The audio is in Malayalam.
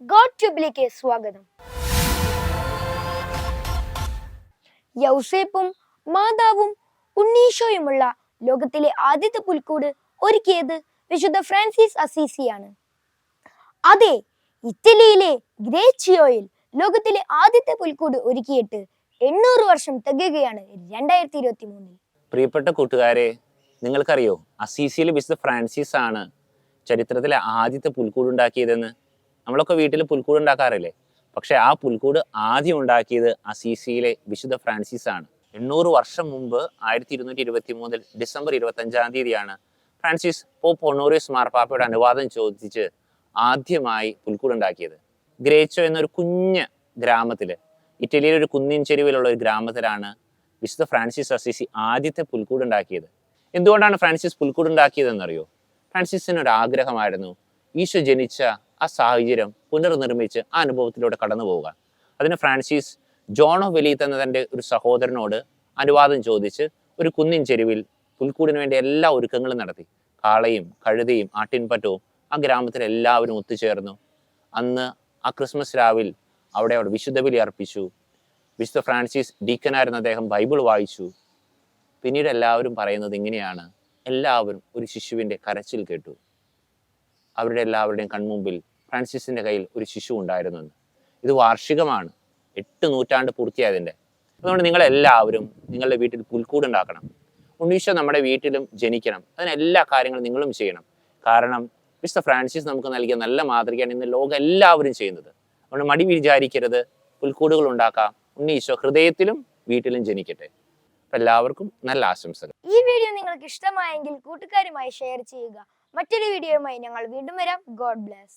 ഗോഡ് ട്യൂബിലേക്ക് സ്വാഗതം. യൗസേപ്പും മാതാവും ഉണ്ണീശോയുമുള്ള ലോകത്തിലെ ആദ്യത്തെ പുൽക്കൂട് ഒരുക്കിയത് വിശുദ്ധ ഫ്രാൻസിസ് അസീസിയാണ്. അതെ ഇറ്റലിയിലെ ഗ്രേച്ചിയോയിൽ ലോകത്തിലെ ആദ്യത്തെ പുൽക്കൂട് ഒരുക്കിയിട്ട് എണ്ണൂറ് വർഷം തികയുകയാണ് രണ്ടായിരത്തി ഇരുപത്തി മൂന്നിൽ പ്രിയപ്പെട്ട കൂട്ടുകാരെ നിങ്ങൾക്കറിയോ അസീസിയിൽ വിശുദ്ധ ഫ്രാൻസിസ് ആണ് ചരിത്രത്തിലെ ആദ്യത്തെ പുൽക്കൂട് ഉണ്ടാക്കിയതെന്ന്? നമ്മളൊക്കെ വീട്ടിൽ പുൽക്കൂട് ഉണ്ടാക്കാറില്ലേ? പക്ഷെ ആ പുൽക്കൂട് ആദ്യം ഉണ്ടാക്കിയത് അസീസിയിലെ വിശുദ്ധ ഫ്രാൻസിസ് ആണ് എണ്ണൂറ് വർഷം മുമ്പ് ആയിരത്തി ഇരുന്നൂറ്റി ഇരുപത്തി മൂന്നിൽ ഡിസംബർ ഇരുപത്തി അഞ്ചാം തീയതിയാണ് ഫ്രാൻസിസ് പോപ്പ് ഒണോറിയസ് മാർപ്പാപ്പയുടെ അനുവാദം ചോദിച്ച് ആദ്യമായി പുൽക്കൂട് ഉണ്ടാക്കിയത്. ഗ്രേച്ചോ എന്നൊരു കുഞ്ഞ് ഗ്രാമത്തിൽ ഇറ്റലിയിലെ ഒരു കുന്നിൻ ചെരുവിലുള്ള ഒരു ഗ്രാമത്തിലാണ് വിശുദ്ധ ഫ്രാൻസിസ് അസീസി ആദ്യത്തെ പുൽക്കൂട് ഉണ്ടാക്കിയത്. എന്തുകൊണ്ടാണ് ഫ്രാൻസിസ് പുൽക്കൂട് ഉണ്ടാക്കിയതെന്നറിയോ? ഫ്രാൻസിസിന് ഒരു ആഗ്രഹമായിരുന്നു ഈശോ ജനിച്ച ആ സാഹചര്യം പുനർനിർമ്മിച്ച് ആ അനുഭവത്തിലൂടെ കടന്നു പോവുക. അതിന് ഫ്രാൻസിസ് ജോൺ ഓഫ് വെലീത്ത് എന്ന തന്റെ ഒരു സഹോദരനോട് അനുവാദം ചോദിച്ച് ഒരു കുന്നിൻ ചെരുവിൽ പുൽക്കൂടിന് വേണ്ടി എല്ലാ ഒരുക്കങ്ങളും നടത്തി. കാളയും കഴുതയും ആട്ടിൻപറ്റവും ആ ഗ്രാമത്തിലെ എല്ലാവരും ഒത്തുചേർന്നു. അന്ന് ആ ക്രിസ്മസ് രാവിൽ അവിടെ അവിടെ വിശുദ്ധ ബലി അർപ്പിച്ചു. വിശുദ്ധ ഫ്രാൻസിസ് ഡീക്കനായിരുന്ന അദ്ദേഹം ബൈബിൾ വായിച്ചു. പിന്നീട് എല്ലാവരും പറയുന്നത് ഇങ്ങനെയാണ്. എല്ലാവരും ഒരു ശിശുവിന്റെ കരച്ചിൽ കേട്ടു. അവരുടെ എല്ലാവരുടെയും കൺമുമ്പിൽ ഫ്രാൻസിസിന്റെ കയ്യിൽ ഒരു ശിശു ഉണ്ടായിരുന്നെന്ന് ഇത് വാർഷികമാണ്. എട്ട് നൂറ്റാണ്ട് പൂർത്തിയായതിന്റെ അതുകൊണ്ട് നിങ്ങളെല്ലാവരും നിങ്ങളുടെ വീട്ടിൽ പുൽക്കൂട് ഉണ്ടാക്കണം. ഉണ്ണീശോ നമ്മുടെ വീട്ടിലും ജനിക്കണം. അതിന് എല്ലാ കാര്യങ്ങളും നിങ്ങളും ചെയ്യണം. കാരണം മിസ്റ്റർ ഫ്രാൻസിസ് നമുക്ക് നൽകിയ നല്ല മാതൃകയാണ് ഇന്ന് ലോകം എല്ലാവരും ചെയ്യുന്നത്. അതുകൊണ്ട് മടി വിചാരിക്കരുത്. പുൽക്കൂടുകൾ ഉണ്ടാക്കാം. ഉണ്ണീശോ ഹൃദയത്തിലും വീട്ടിലും ജനിക്കട്ടെ. എല്ലാവർക്കും നല്ല ആശംസകൾ. ഈ വീഡിയോ നിങ്ങൾക്ക് ഇഷ്ടമായെങ്കിൽ കൂട്ടുകാരുമായി ഷെയർ ചെയ്യുക. മറ്റൊരു വീഡിയോയുമായി ഞങ്ങൾ വീണ്ടും വരാം. God bless